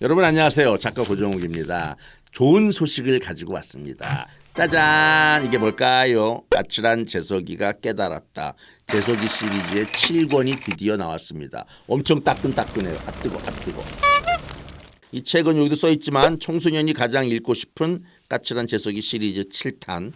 여러분 안녕하세요. 작가 고정욱입니다. 좋은 소식을 가지고 왔습니다. 짜잔! 이게 뭘까요? 까칠한 재석이가 깨달았다. 재석이 시리즈의 7권이 드디어 나왔습니다. 엄청 따끈따끈해요. 아 뜨거, 아 뜨거. 이 책은 여기도 써 있지만 청소년이 가장 읽고 싶은 까칠한 재석이 시리즈 7탄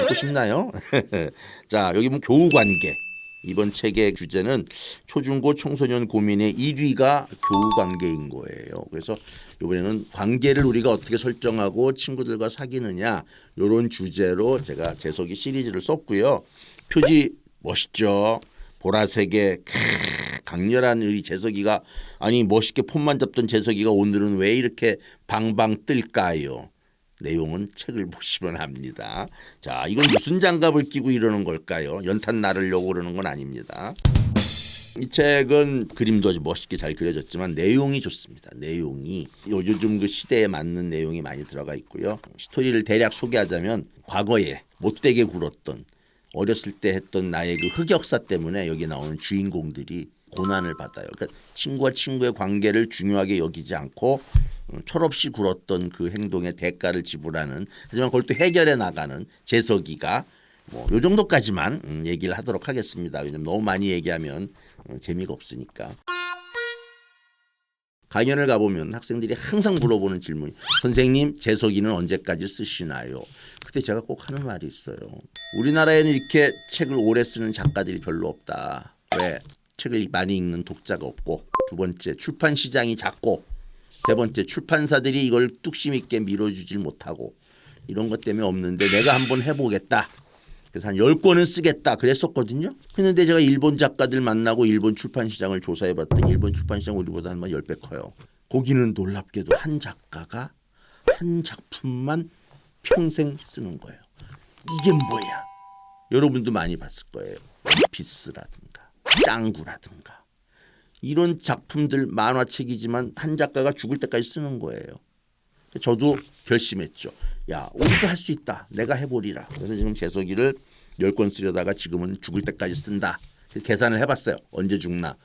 읽고 싶나요? 자 여기 보면 교우 관계 이번 책의 주제는 초중고 청소년 고민의 1위가 교우 관계인 거예요. 그래서 이번에는 관계를 우리가 어떻게 설정하고 친구들과 사귀느냐 이런 주제로 제가 재석이 시리즈를 썼고요. 표지 멋있죠. 보라색의 크, 강렬한 의리 재석이가 아니 멋있게 폰만 잡던 재석이가 오늘은 왜 이렇게 방방 뜰까요? 내용은 책을 보시면 합니다. 자, 이건 무슨 장갑을 끼고 이러는 걸까요? 연탄 나르려고 그러는 건 아닙니다. 이 책은 그림도 아주 멋있게 잘 그려졌지만 내용이 좋습니다. 내용이 요즘 그 시대에 맞는 내용이 많이 들어가 있고요. 스토리를 대략 소개하자면 과거에 못되게 굴었던 어렸을 때 했던 나의 그 흑역사 때문에 여기 나오는 주인공들이 고난을 받아요. 그러니까 친구와 친구의 관계를 중요하게 여기지 않고 음, 철없이 굴었던 그 행동의 대가를 지불하는 하지만 그걸 또 해결해 나가는 재석이가 뭐요 정도까지만 음, 얘기를 하도록 하겠습니다. 왜냐면 너무 많이 얘기하면 음, 재미가 없으니까. 강연을 가보면 학생들이 항상 물어보는 질문이 선생님 재석이는 언제까지 쓰시나요? 그때 제가 꼭 하는 말이 있어요. 우리나라에는 이렇게 책을 오래 쓰는 작가들이 별로 없다. 왜? 책을 많이 읽는 독자가 없고 두 번째 출판 시장이 작고 세 번째 출판사들이 이걸 뚝심 있게 밀어주질 못하고 이런 것 때문에 없는데 내가 한번 해보겠다. 그래서 한 10권은 쓰겠다 그랬었거든요. 그런데 제가 일본 작가들 만나고 일본 출판 시장을 조사해 봤더니 일본 출판 시장 우리보다 한 10배 커요. 거기는 놀랍게도 한 작가가 한 작품만 평생 쓰는 거예요. 이게 뭐야? 여러분도 많이 봤을 거예요. 원피스라든가 짱구라든가 이런 작품들 만화책이지만 한 작가가 죽을 때까지 쓰는 거예요. 저도 결심했죠. 야, 우리도 할 수 있다. 내가 해보리라. 그래서 지금 재석이를 10권 쓰려다가 지금은 죽을 때까지 쓴다. 계산을 해봤어요. 언제 죽나.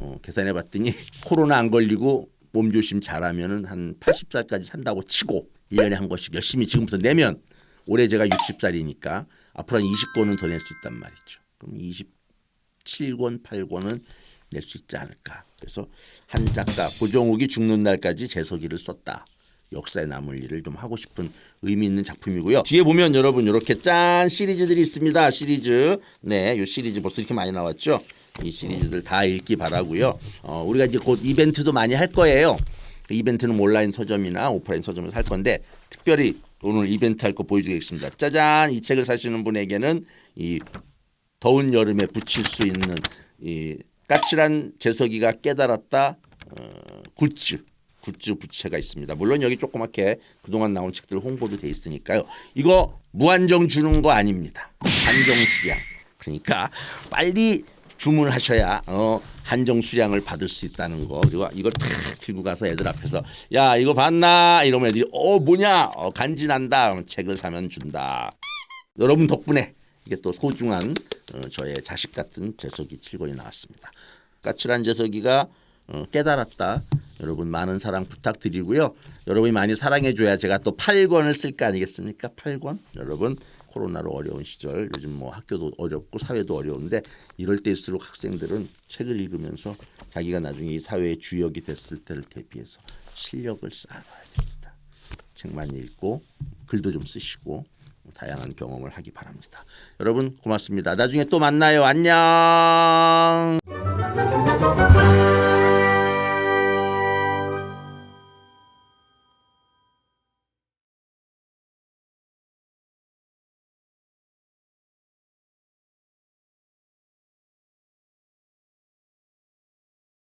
어, 계산해봤더니 코로나 안 걸리고 몸조심 잘하면은 한 80살까지 산다고 치고 1년에 한 권씩 열심히 지금부터 내면 올해 제가 60살이니까 앞으로 한 20권은 더 낼 수 있단 말이죠. 그럼 27권, 8권은 낼 수 있지 않을까. 그래서 한 작가 고정욱이 죽는 날까지 재석이를 썼다. 역사에 남을 일을 좀 하고 싶은 의미 있는 작품이고요. 뒤에 보면 여러분 이렇게 짠 시리즈들이 있습니다. 시리즈 네, 이 시리즈 벌써 이렇게 많이 나왔죠. 이 시리즈들 다 읽기 바라고요. 어, 우리가 이제 곧 이벤트도 많이 할 거예요. 그 이벤트는 온라인 서점이나 오프라인 서점에서 할 건데 특별히 오늘 이벤트 할 거 보여드리겠습니다. 짜잔 이 책을 사시는 분에게는 이 더운 여름에 붙일 수 있는 이 까칠한 재석이가 깨달았다 어, 굿즈 굿즈 부채가 있습니다. 물론 여기 조그맣게 그동안 나온 책들 홍보도 돼 있으니까요. 이거 무한정 주는 거 아닙니다. 한정 수량. 그러니까 빨리 주문하셔야 어, 한정 수량을 받을 수 있다는 거. 그리고 이걸 탁 들고 가서 애들 앞에서 야 이거 봤나? 이러면 애들이 어 뭐냐? 어, 간지난다. 책을 사면 준다. 여러분 덕분에 이게 또 소중한 어, 저의 자식 같은 재석이 7권이 나왔습니다. 까칠한 재석이가 어, 깨달았다. 여러분 많은 사랑 부탁드리고요. 여러분이 많이 사랑해 줘야 제가 또 8권을 쓸 거 아니겠습니까? 8권. 여러분 코로나로 어려운 시절 요즘 뭐 학교도 어렵고 사회도 어려운데 이럴 때일수록 학생들은 책을 읽으면서 자기가 나중에 이 사회의 주역이 됐을 때를 대비해서 실력을 쌓아야 됩니다. 책 많이 읽고 글도 좀 쓰시고 다양한 경험을 하기 바랍니다. 여러분 고맙습니다. 나중에 또 만나요. 안녕.